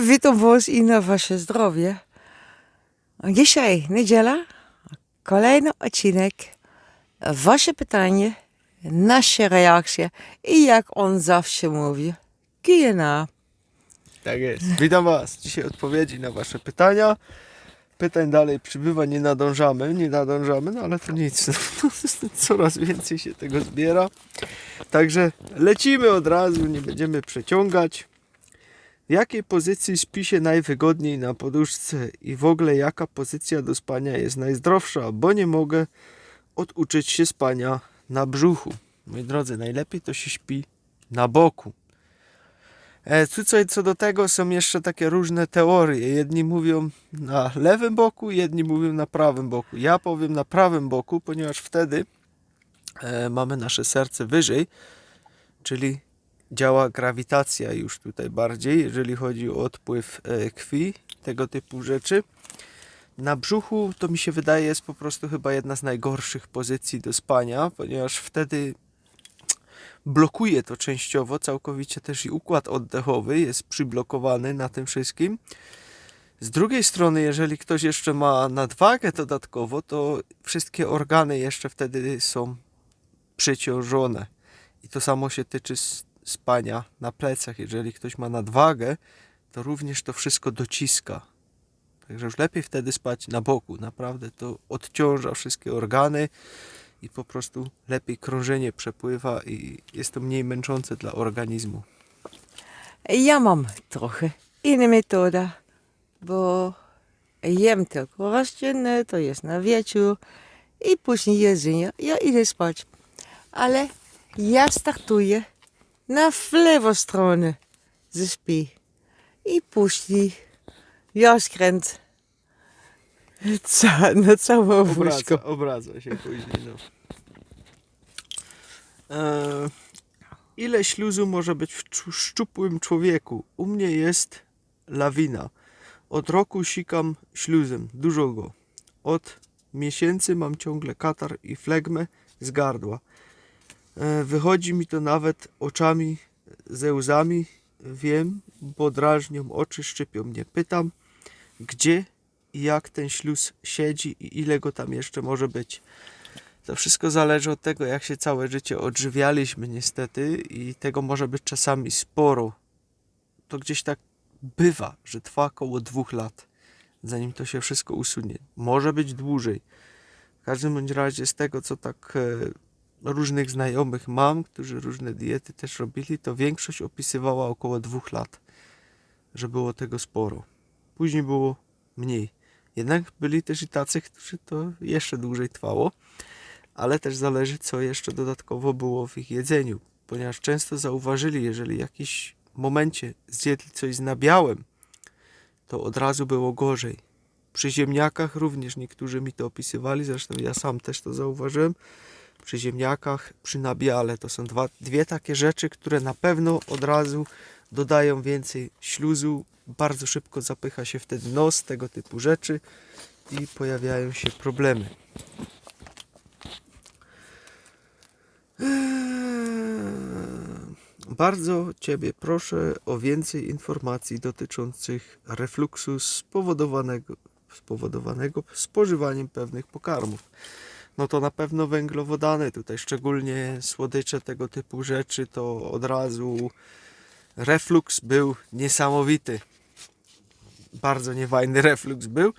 Witam Was i na Wasze zdrowie. Dzisiaj niedziela, kolejny odcinek. Wasze pytanie, nasze reakcje i jak on zawsze mówi, Q&A. Tak jest. Witam Was. Dzisiaj odpowiedzi na Wasze pytania. Pytań dalej przybywa, nie nadążamy, nie nadążamy, no ale to nic. Coraz więcej się tego zbiera. Także lecimy od razu, nie będziemy przeciągać. Jakiej pozycji śpi się najwygodniej na poduszce i w ogóle jaka pozycja do spania jest najzdrowsza, bo nie mogę oduczyć się spania na brzuchu. Moi drodzy, najlepiej to się śpi na boku. E, Tutaj co do tego są jeszcze takie różne teorie. Jedni mówią na lewym boku, jedni mówią na prawym boku. Ja powiem na prawym boku, ponieważ wtedy e, mamy nasze serce wyżej, czyli działa grawitacja już tutaj bardziej, jeżeli chodzi o odpływ e, krwi, tego typu rzeczy. Na brzuchu to mi się wydaje jest po prostu chyba jedna z najgorszych pozycji do spania, ponieważ wtedy blokuje to częściowo, całkowicie też i układ oddechowy jest przyblokowany na tym wszystkim. Z drugiej strony, jeżeli ktoś jeszcze ma nadwagę dodatkowo, to wszystkie organy jeszcze wtedy są przeciążone. I to samo się tyczy spania na plecach. Jeżeli ktoś ma nadwagę, to również to wszystko dociska. Także już lepiej wtedy spać na boku. Naprawdę to odciąża wszystkie organy i po prostu lepiej krążenie przepływa i jest to mniej męczące dla organizmu. Ja mam trochę inną metodę, bo jem tylko dziennie, to jest na wieczór i później jedzenie, ja idę spać. Ale ja startuję na w lewą stronę ze śpi i później ja skręt ca, na całą wózko. Obraca, się później. No. E, ile śluzu może być w czu- szczupłym człowieku? U mnie jest lawina. Od roku sikam śluzem, dużo go. Od miesięcy mam ciągle katar i flegmę z gardła. E, wychodzi mi to nawet oczami ze łzami. Wiem, bo drażnią oczy, szczypią mnie. Pytam, gdzie i jak ten śluz siedzi i ile go tam jeszcze może być. To wszystko zależy od tego, jak się całe życie odżywialiśmy, niestety, i tego może być czasami sporo. To gdzieś tak bywa, że trwa około dwóch lat, zanim to się wszystko usunie. Może być dłużej. W każdym bądź razie, z tego co tak e, różnych znajomych mam, którzy różne diety też robili, to większość opisywała około dwóch lat, że było tego sporo. Później było mniej. Jednak byli też i tacy, którzy to jeszcze dłużej trwało, ale też zależy, co jeszcze dodatkowo było w ich jedzeniu, ponieważ często zauważyli, jeżeli w jakimś momencie zjedli coś z nabiałem, to od razu było gorzej. Przy ziemniakach również niektórzy mi to opisywali, zresztą ja sam też to zauważyłem. Przy ziemniakach, przy nabiale to są dwa, dwie takie rzeczy, które na pewno od razu dodają więcej śluzu, bardzo szybko zapycha się wtedy nos, tego typu rzeczy i pojawiają się problemy. Eee, Bardzo Ciebie proszę o więcej informacji dotyczących refluksu spowodowanego, spowodowanego spożywaniem pewnych pokarmów. No to na pewno węglowodany, tutaj szczególnie słodycze tego typu rzeczy, to od razu refluks był niesamowity. Bardzo niefajny refluks był.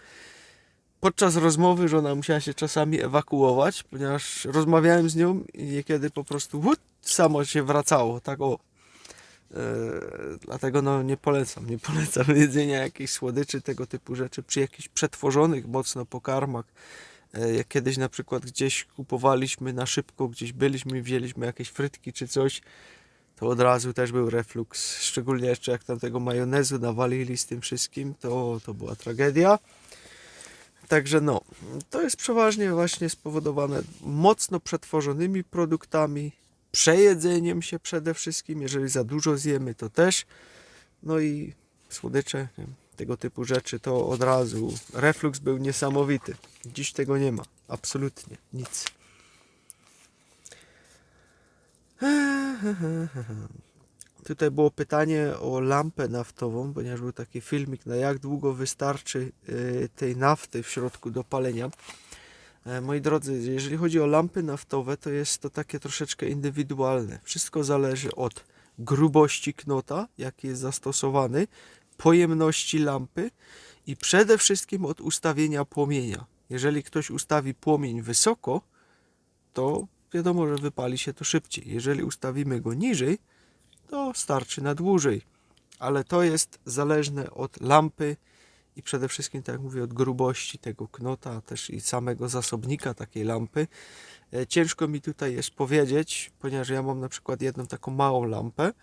Podczas rozmowy żona musiała się czasami ewakuować, ponieważ rozmawiałem z nią i niekiedy po prostu hut, samo się wracało, tak o. E, dlatego no nie polecam, nie polecam jedzenia jakichś słodyczy, tego typu rzeczy przy jakichś przetworzonych mocno pokarmach. E, jak kiedyś na przykład gdzieś kupowaliśmy na szybko, gdzieś byliśmy, wzięliśmy jakieś frytki czy coś, to od razu też był refluks. Szczególnie jeszcze jak tam tego majonezu nawalili z tym wszystkim, to, to była tragedia. Także no, to jest przeważnie właśnie spowodowane mocno przetworzonymi produktami, przejedzeniem się przede wszystkim, jeżeli za dużo zjemy, to też. No i słodycze, tego typu rzeczy, to od razu refluks był niesamowity. Dziś tego nie ma, absolutnie nic. tutaj było pytanie o lampę naftową, ponieważ był taki filmik, na jak długo wystarczy y, tej nafty w środku do palenia. E, Moi drodzy, jeżeli chodzi o lampy naftowe, to jest to takie troszeczkę indywidualne. Wszystko zależy od grubości knota, jaki jest zastosowany, pojemności lampy i przede wszystkim od ustawienia płomienia. Jeżeli ktoś ustawi płomień wysoko, to wiadomo, że wypali się to szybciej. Jeżeli ustawimy go niżej, to starczy na dłużej. Ale to jest zależne od lampy i przede wszystkim, tak jak mówię, od grubości tego knota, a też i samego zasobnika takiej lampy. E, Ciężko mi tutaj jest powiedzieć, ponieważ ja mam na przykład jedną taką małą lampę.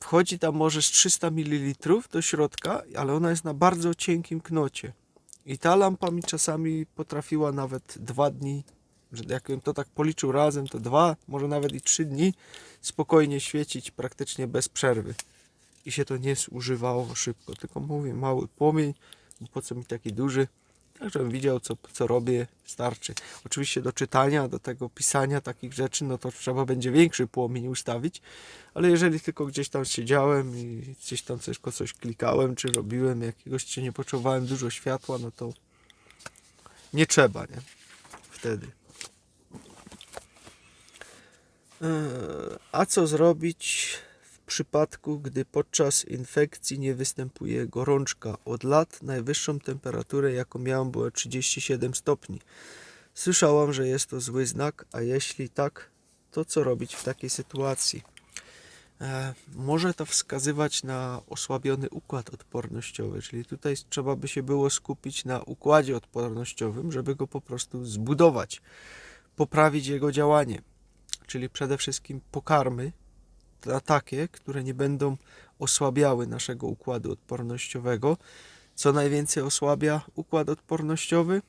Wchodzi tam może z 300 ml do środka, ale ona jest na bardzo cienkim knocie. I ta lampa mi czasami potrafiła nawet dwa dni, że jakbym to tak policzył razem, to dwa, może nawet i trzy dni spokojnie świecić praktycznie bez przerwy. I się to nie zużywało szybko, tylko mówię, mały płomień, po co mi taki duży, tak żebym widział co, co robię, starczy. Oczywiście do czytania, do tego pisania takich rzeczy, no to trzeba będzie większy płomień ustawić, ale jeżeli tylko gdzieś tam siedziałem i gdzieś tam tylko coś klikałem, czy robiłem jakiegoś, czy nie potrzebowałem dużo światła, no to nie trzeba, nie? Wtedy. Eee, A co zrobić przypadku, gdy podczas infekcji nie występuje gorączka? Od lat najwyższą temperaturę, jaką miałam, była 37 stopni. Słyszałam, że jest to zły znak, a jeśli tak, to co robić w takiej sytuacji? E, może to wskazywać na osłabiony układ odpornościowy, czyli tutaj trzeba by się było skupić na układzie odpornościowym, żeby go po prostu zbudować, poprawić jego działanie. Czyli przede wszystkim pokarmy, takie, które nie będą osłabiały naszego układu odpornościowego. Co najwięcej osłabia układ odpornościowy?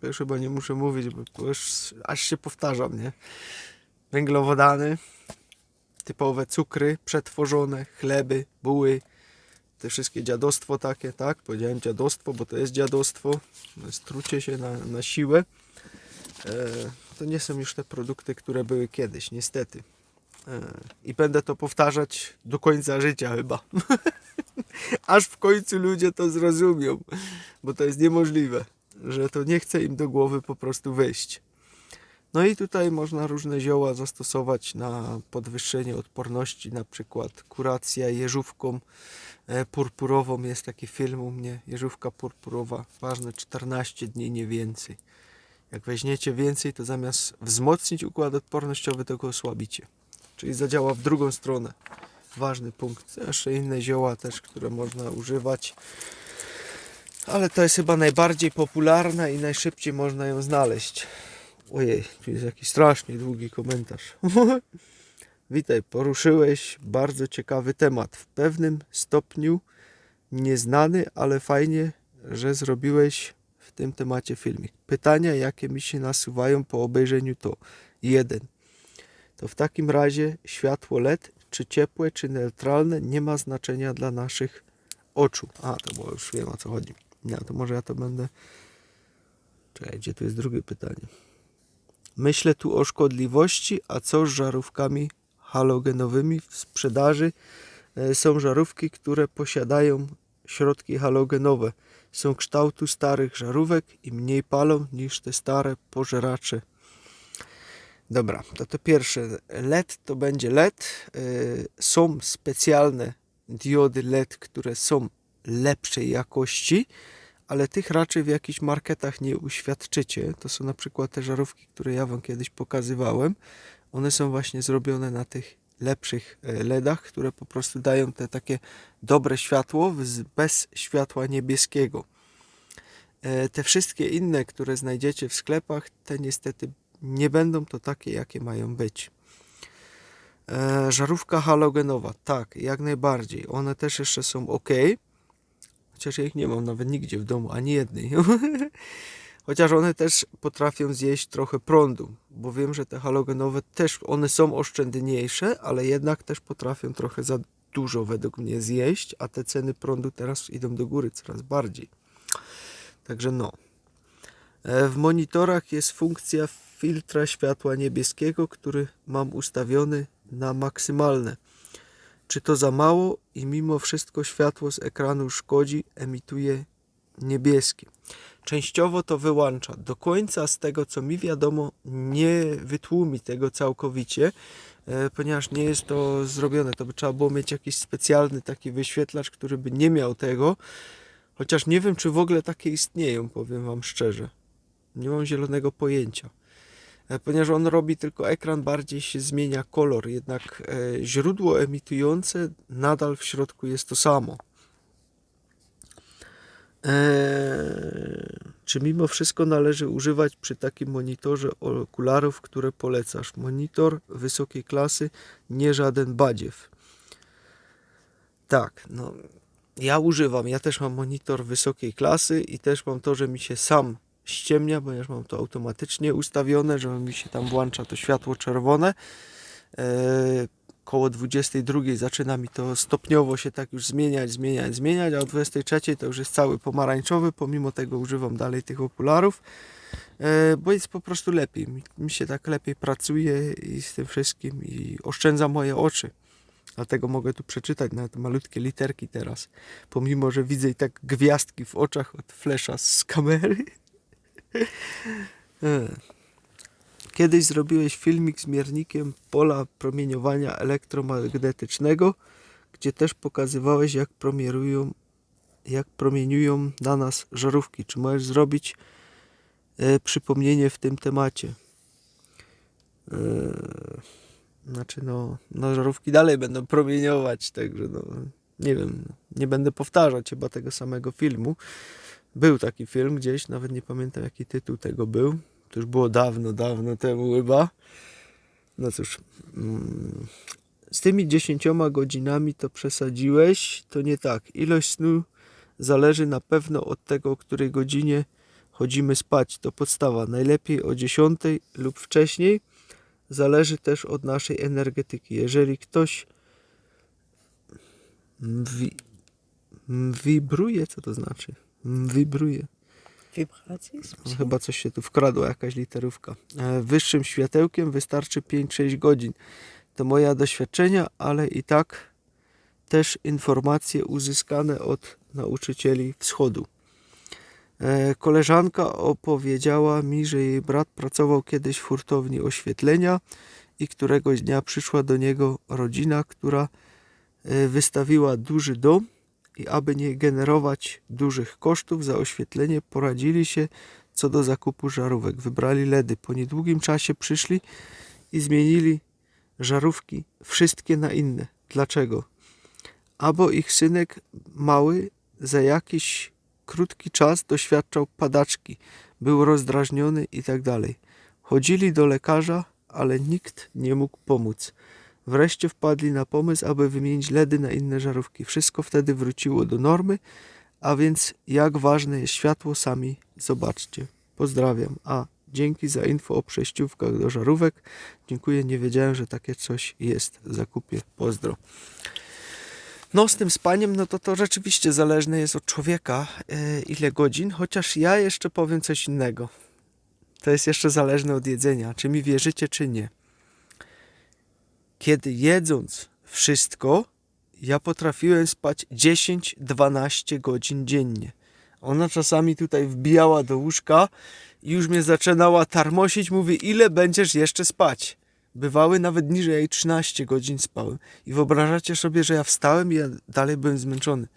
To już chyba nie muszę mówić, bo już aż się powtarzam, nie? Węglowodany, typowe cukry przetworzone, chleby, buły, te wszystkie dziadostwo takie, tak? Powiedziałem dziadostwo, bo to jest dziadostwo, to jest trucie się na, na siłę. E, to nie są już te produkty, które były kiedyś, niestety. I będę to powtarzać do końca życia chyba. Aż w końcu ludzie to zrozumią, bo to jest niemożliwe, że to nie chce im do głowy po prostu wejść. No i tutaj można różne zioła zastosować na podwyższenie odporności, na przykład kuracja jeżówką e, purpurową. Jest taki film u mnie, jeżówka purpurowa, ważne 14 dni, nie więcej. Jak weźmiecie więcej, to zamiast wzmocnić układ odpornościowy, to go osłabicie. Czyli zadziała w drugą stronę. Ważny punkt. Jeszcze inne zioła też, które można używać. Ale to jest chyba najbardziej popularna i najszybciej można ją znaleźć. Ojej, tu jest jakiś strasznie długi komentarz. Witaj, poruszyłeś bardzo ciekawy temat. W pewnym stopniu nieznany, ale fajnie, że zrobiłeś w tym temacie filmik. Pytania, jakie mi się nasuwają po obejrzeniu to jeden. To w takim razie światło LED, czy ciepłe, czy neutralne, nie ma znaczenia dla naszych oczu. A, to było już wiem o co chodzi. Nie, to może ja to będę. Czekaj, gdzie tu jest drugie pytanie? Myślę tu o szkodliwości, a co z żarówkami halogenowymi w sprzedaży? E, Są żarówki, które posiadają środki halogenowe. Są kształtu starych żarówek i mniej palą niż te stare pożeracze. Dobra, to to pierwsze. LED to będzie LED. Y, Są specjalne diody LED, które są lepszej jakości, ale tych raczej w jakichś marketach nie uświadczycie. To są na przykład te żarówki, które ja Wam kiedyś pokazywałem. One są właśnie zrobione na tych lepszych e, LEDach, które po prostu dają te takie dobre światło bez światła niebieskiego. E, Te wszystkie inne, które znajdziecie w sklepach, te niestety nie będą to takie, jakie mają być. E, żarówka halogenowa, tak, jak najbardziej. One też jeszcze są ok. Chociaż ja ich nie mam nawet nigdzie w domu, ani jednej. Chociaż one też potrafią zjeść trochę prądu, bo wiem, że te halogenowe też, one są oszczędniejsze, ale jednak też potrafią trochę za dużo według mnie zjeść, a te ceny prądu teraz idą do góry coraz bardziej. Także no. E, W monitorach jest funkcja filtra światła niebieskiego, który mam ustawiony na maksymalne. Czy to za mało i mimo wszystko światło z ekranu szkodzi, emituje niebieskie? Częściowo to wyłącza. Do końca, z tego co mi wiadomo, nie wytłumi tego całkowicie, e, ponieważ nie jest to zrobione. To by trzeba było mieć jakiś specjalny taki wyświetlacz, który by nie miał tego. Chociaż nie wiem, czy w ogóle takie istnieją, powiem Wam szczerze. Nie mam zielonego pojęcia. E, Ponieważ on robi tylko ekran, bardziej się zmienia kolor, jednak e, źródło emitujące nadal w środku jest to samo. Eee, czy mimo wszystko należy używać przy takim monitorze okularów, które polecasz? Monitor wysokiej klasy, nie żaden badziew. Tak, no ja używam, ja też mam monitor wysokiej klasy i też mam to, że mi się sam ściemnia, ponieważ mam to automatycznie ustawione, że mi się tam włącza to światło czerwone. Eee, koło 22 zaczyna mi to stopniowo się tak już zmieniać, zmieniać, zmieniać, a o 23 to już jest cały pomarańczowy, pomimo tego używam dalej tych okularów, e, bo jest po prostu lepiej. Mi, się tak lepiej pracuje i z tym wszystkim i oszczędza moje oczy. Dlatego mogę tu przeczytać nawet malutkie literki teraz, pomimo, że widzę i tak gwiazdki w oczach od flesza z kamery. E. Kiedyś zrobiłeś filmik z miernikiem pola promieniowania elektromagnetycznego, gdzie też pokazywałeś, jak promieniują, jak promieniują na nas żarówki. Czy możesz zrobić e, przypomnienie w tym temacie? E, znaczy, no, no, żarówki dalej będą promieniować, także no, nie wiem, nie będę powtarzać chyba tego samego filmu. Był taki film gdzieś, nawet nie pamiętam jaki tytuł tego był. To już było dawno, dawno temu chyba. No cóż, mm, z tymi 10 godzinami to przesadziłeś, to nie tak. Ilość snu zależy na pewno od tego, o której godzinie chodzimy spać. To podstawa. Najlepiej o 10 lub wcześniej. Zależy też od naszej energetyki. Jeżeli ktoś wi- wibruje, co to znaczy? Wibruje. Wibracje? No, Chyba coś się tu wkradła, jakaś literówka. E, Wyższym światełkiem wystarczy 5-6 godzin. To moje doświadczenia, ale i tak też informacje uzyskane od nauczycieli wschodu. E, Koleżanka opowiedziała mi, że jej brat pracował kiedyś w hurtowni oświetlenia i któregoś dnia przyszła do niego rodzina, która e, wystawiła duży dom i aby nie generować dużych kosztów za oświetlenie, poradzili się co do zakupu żarówek. Wybrali LEDy. Po niedługim czasie przyszli i zmienili żarówki wszystkie na inne. Dlaczego? Abo ich synek mały za jakiś krótki czas doświadczał padaczki, był rozdrażniony i tak dalej. Chodzili do lekarza, ale nikt nie mógł pomóc. Wreszcie wpadli na pomysł, aby wymienić LEDy na inne żarówki. Wszystko wtedy wróciło do normy, a więc jak ważne jest światło, sami zobaczcie. Pozdrawiam. A, dzięki za info o przejściówkach do żarówek. Dziękuję, nie wiedziałem, że takie coś jest w zakupie. Pozdro. No, z tym spaniem, no to to rzeczywiście zależne jest od człowieka, e, ile godzin, chociaż ja jeszcze powiem coś innego. To jest jeszcze zależne od jedzenia, czy mi wierzycie, czy nie kiedy jedząc wszystko, ja potrafiłem spać 10-12 godzin dziennie. Ona czasami tutaj wbijała do łóżka i już mnie zaczynała tarmosić. Mówi, ile będziesz jeszcze spać? Bywały nawet dni, że ja i 13 godzin spałem. I wyobrażacie sobie, że ja wstałem i ja dalej byłem zmęczony.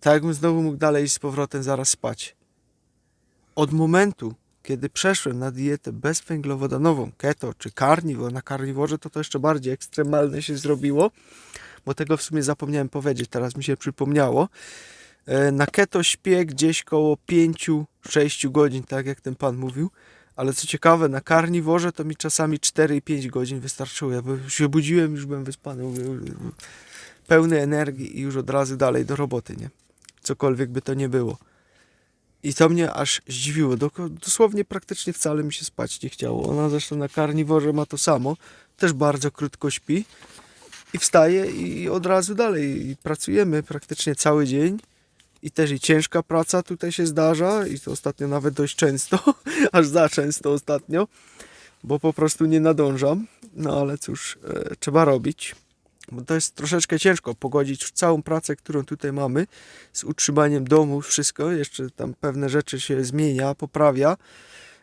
Tak jakbym znowu mógł dalej z powrotem zaraz spać. Od momentu, kiedy przeszłem na dietę bezwęglowodanową, keto czy carnivore, na carnivorze to to jeszcze bardziej ekstremalne się zrobiło, bo tego w sumie zapomniałem powiedzieć, teraz mi się przypomniało. E, Na keto śpię gdzieś koło 5-6 godzin, tak jak ten pan mówił, ale co ciekawe, na carnivorze to mi czasami 4-5 godzin wystarczyło. Ja się budziłem, już byłem wyspany, pełny energii i już od razu dalej do roboty, nie? Cokolwiek by to nie było. I to mnie aż zdziwiło. Dosłownie praktycznie wcale mi się spać nie chciało. Ona zresztą na karniworze ma to samo. Też bardzo krótko śpi. I wstaje i od razu dalej. I pracujemy praktycznie cały dzień. I też i ciężka praca tutaj się zdarza. I to ostatnio nawet dość często. Aż za często ostatnio. Bo po prostu nie nadążam. No ale cóż, e, trzeba robić. Bo to jest troszeczkę ciężko pogodzić całą pracę, którą tutaj mamy z utrzymaniem domu, wszystko. Jeszcze tam pewne rzeczy się zmienia, poprawia,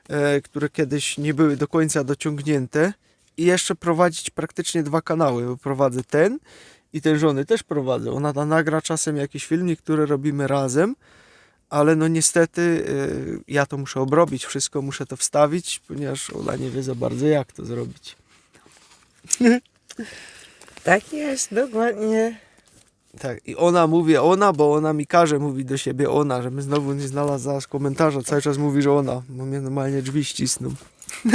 e, które kiedyś nie były do końca dociągnięte. I jeszcze prowadzić praktycznie dwa kanały. Bo prowadzę ten i ten żony też prowadzę. Ona tam nagra czasem jakiś filmik, który robimy razem, ale no niestety y, ja to muszę obrobić, wszystko muszę to wstawić, ponieważ ona nie wie za bardzo jak to zrobić. Tak jest, dokładnie. Tak, i ona mówi ona, bo ona mi każe mówić do siebie ona, żeby znowu nie znalazła z komentarza, cały czas mówi, że ona, bo mnie normalnie drzwi ścisną.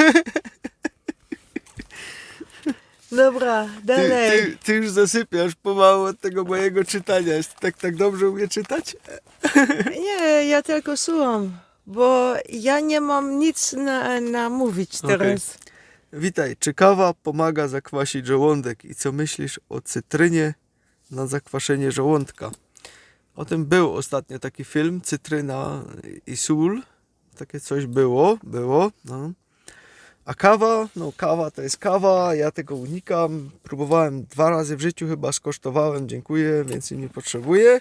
Dobra, Ty, dalej. ty, ty już zasypiasz pomału od tego mojego czytania, jest tak, tak dobrze umie czytać? Nie, ja tylko słucham, bo ja nie mam nic na, na mówić teraz. Witaj, czy kawa pomaga zakwasić żołądek i co myślisz o cytrynie na zakwaszenie żołądka? O tym był ostatnio taki film, Cytryna i sól. Takie coś było, było. No. A kawa, no kawa to jest kawa, ja tego unikam. Próbowałem dwa razy w życiu chyba, skosztowałem, dziękuję, więcej nie potrzebuję.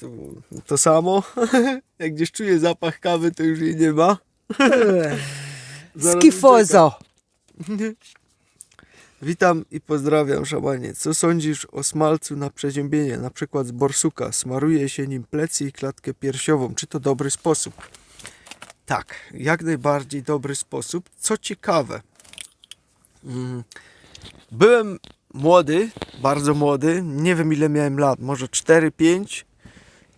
To, to samo. Jak gdzieś czuję zapach kawy, to już jej nie ma. Skifozo. Witam i pozdrawiam, szamanie. Co sądzisz o smalcu na przeziębienie, na przykład z borsuka? Smaruje się nim plecy i klatkę piersiową. Czy to dobry sposób? Tak, jak najbardziej dobry sposób. Co ciekawe, mm, byłem młody, bardzo młody, nie wiem ile miałem lat, może 4-5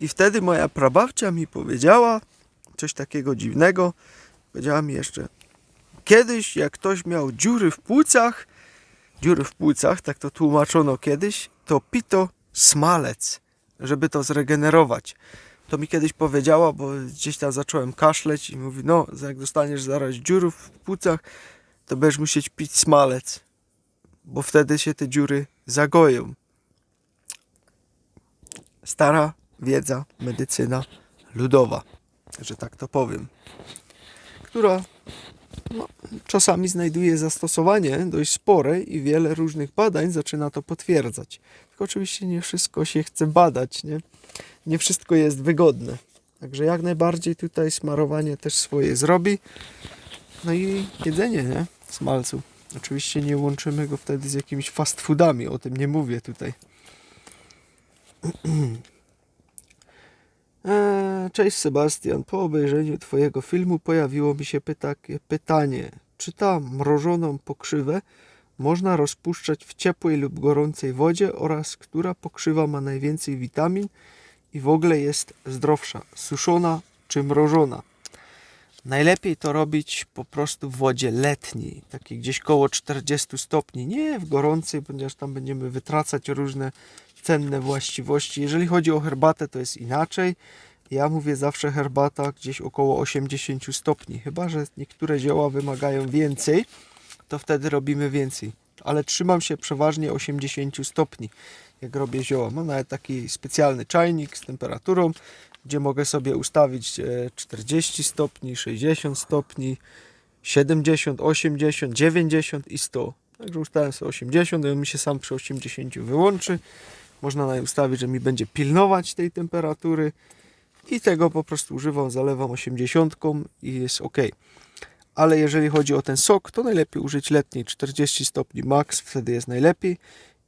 i wtedy moja prababcia mi powiedziała coś takiego dziwnego. Powiedziała mi jeszcze, kiedyś jak ktoś miał dziury w płucach, dziury w płucach, tak to tłumaczono kiedyś, to pito smalec, żeby to zregenerować. To mi kiedyś powiedziała, bo gdzieś tam zacząłem kaszleć i mówi, no jak dostaniesz zaraz dziur w płucach, to będziesz musieć pić smalec, bo wtedy się te dziury zagoją. Stara wiedza, medycyna ludowa, że tak to powiem, która czasami znajduje zastosowanie dość spore i wiele różnych badań zaczyna to potwierdzać. Tylko oczywiście nie wszystko się chce badać, nie? Nie wszystko jest wygodne. Także jak najbardziej tutaj smarowanie też swoje zrobi. No i jedzenie, nie? Smalcu. Oczywiście nie łączymy go wtedy z jakimiś fast foodami, o tym nie mówię tutaj. Eee, Cześć Sebastian, po obejrzeniu Twojego filmu pojawiło mi się takie pytanie. Czy ta mrożoną pokrzywę można rozpuszczać w ciepłej lub gorącej wodzie oraz która pokrzywa ma najwięcej witamin i w ogóle jest zdrowsza, suszona czy mrożona? Najlepiej to robić po prostu w wodzie letniej, takiej gdzieś koło 40 stopni, nie w gorącej, ponieważ tam będziemy wytracać różne cenne właściwości. Jeżeli chodzi o herbatę, to jest inaczej. Ja mówię zawsze herbata gdzieś około 80 stopni, chyba że niektóre zioła wymagają więcej, to wtedy robimy więcej. Ale trzymam się przeważnie 80 stopni, jak robię zioła. Mam nawet taki specjalny czajnik z temperaturą, gdzie mogę sobie ustawić e, 40 stopni, 60 stopni, 70, 80, 90 i 100. Także ustawiam sobie 80 i on mi się sam przy 80 wyłączy. Można ustawić, że mi będzie pilnować tej temperatury i tego po prostu używam, zalewam 80 i jest ok. Ale jeżeli chodzi o ten sok, to najlepiej użyć letniej 40 stopni max, wtedy jest najlepiej.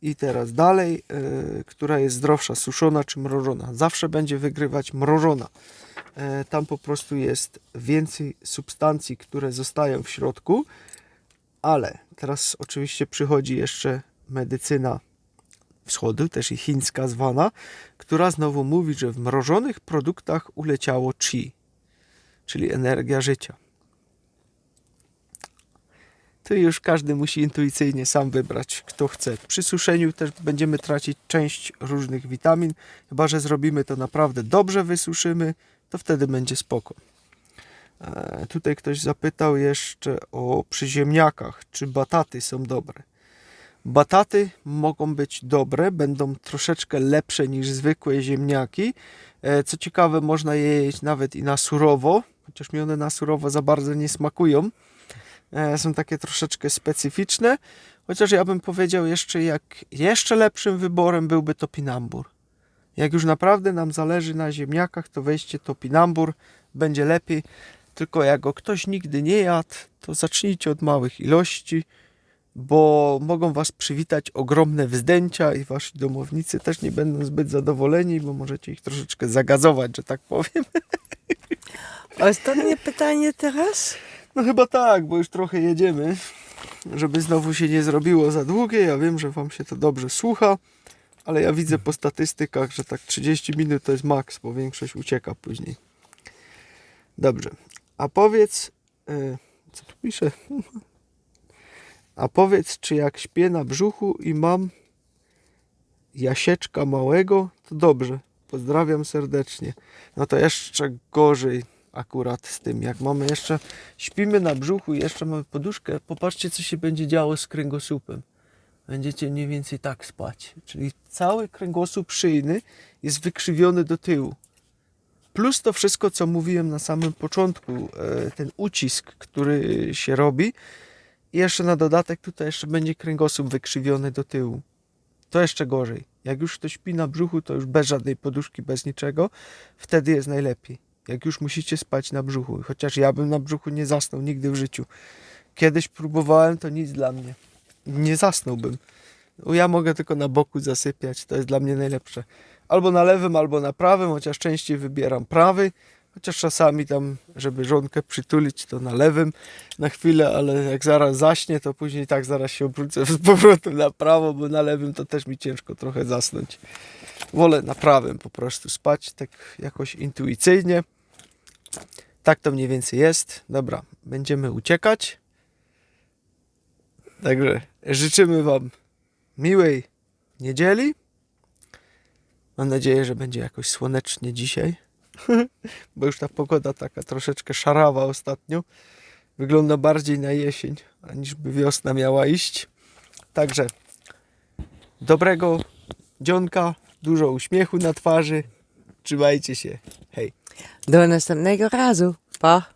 I teraz dalej, e, która jest zdrowsza, suszona czy mrożona? Zawsze będzie wygrywać mrożona. E, tam po prostu jest więcej substancji, które zostają w środku, ale teraz oczywiście przychodzi jeszcze medycyna wschodu, też i chińska zwana, która znowu mówi, że w mrożonych produktach uleciało chi, czyli energia życia. Tu już każdy musi intuicyjnie sam wybrać, kto chce. Przy suszeniu też będziemy tracić część różnych witamin, chyba że zrobimy to naprawdę dobrze, wysuszymy, to wtedy będzie spoko. E, tutaj ktoś zapytał jeszcze o przyziemniakach, czy bataty są dobre. Bataty mogą być dobre, będą troszeczkę lepsze niż zwykłe ziemniaki. E, Co ciekawe, można je jeść nawet i na surowo, chociaż mi one na surowo za bardzo nie smakują. e, są takie troszeczkę specyficzne. Chociaż ja bym powiedział jeszcze, jak jeszcze lepszym wyborem byłby topinambur. Jak już naprawdę nam zależy na ziemniakach, to weźcie topinambur, będzie lepiej. Tylko jak go ktoś nigdy nie jadł, to zacznijcie od małych ilości, bo mogą was przywitać ogromne wzdęcia i wasi domownicy też nie będą zbyt zadowoleni, bo możecie ich troszeczkę zagazować, że tak powiem. Ostatnie pytanie teraz? No chyba tak, bo już trochę jedziemy, żeby znowu się nie zrobiło za długie. Ja wiem, że wam się to dobrze słucha, ale ja widzę po statystykach, że tak 30 minut to jest maks, bo większość ucieka później. Dobrze. A powiedz, e, co tu pisze? A powiedz, czy jak śpię na brzuchu i mam jasieczka małego, to dobrze. Pozdrawiam serdecznie. No to jeszcze gorzej akurat z tym, jak mamy jeszcze, śpimy na brzuchu i jeszcze mamy poduszkę, popatrzcie co się będzie działo z kręgosłupem. Będziecie mniej więcej tak spać. Czyli cały kręgosłup szyjny jest wykrzywiony do tyłu. Plus to wszystko, co mówiłem na samym początku, e, ten ucisk, który się robi. I jeszcze na dodatek tutaj jeszcze będzie kręgosłup wykrzywiony do tyłu. To jeszcze gorzej. Jak już ktoś śpi na brzuchu, to już bez żadnej poduszki, bez niczego, wtedy jest najlepiej. Jak już musicie spać na brzuchu. Chociaż ja bym na brzuchu nie zasnął nigdy w życiu. Kiedyś próbowałem, to nic dla mnie. Nie zasnąłbym. No, Ja mogę tylko na boku zasypiać, to jest dla mnie najlepsze. Albo na lewym, albo na prawym, chociaż częściej wybieram prawy. Chociaż czasami tam, żeby żonkę przytulić, to na lewym na chwilę, ale jak zaraz zaśnie, to później tak zaraz się obrócę z powrotem na prawo, bo na lewym to też mi ciężko trochę zasnąć. Wolę na prawym po prostu spać, tak jakoś intuicyjnie. Tak to mniej więcej jest. Dobra, będziemy uciekać. Także życzymy Wam miłej niedzieli. Mam nadzieję, że będzie jakoś słonecznie dzisiaj, bo już ta pogoda taka troszeczkę szarawa ostatnio. Wygląda bardziej na jesień, aniż by wiosna miała iść. Także dobrego dzionka, dużo uśmiechu na twarzy. Trzymajcie się. Hej. Do następnego razu. Pa!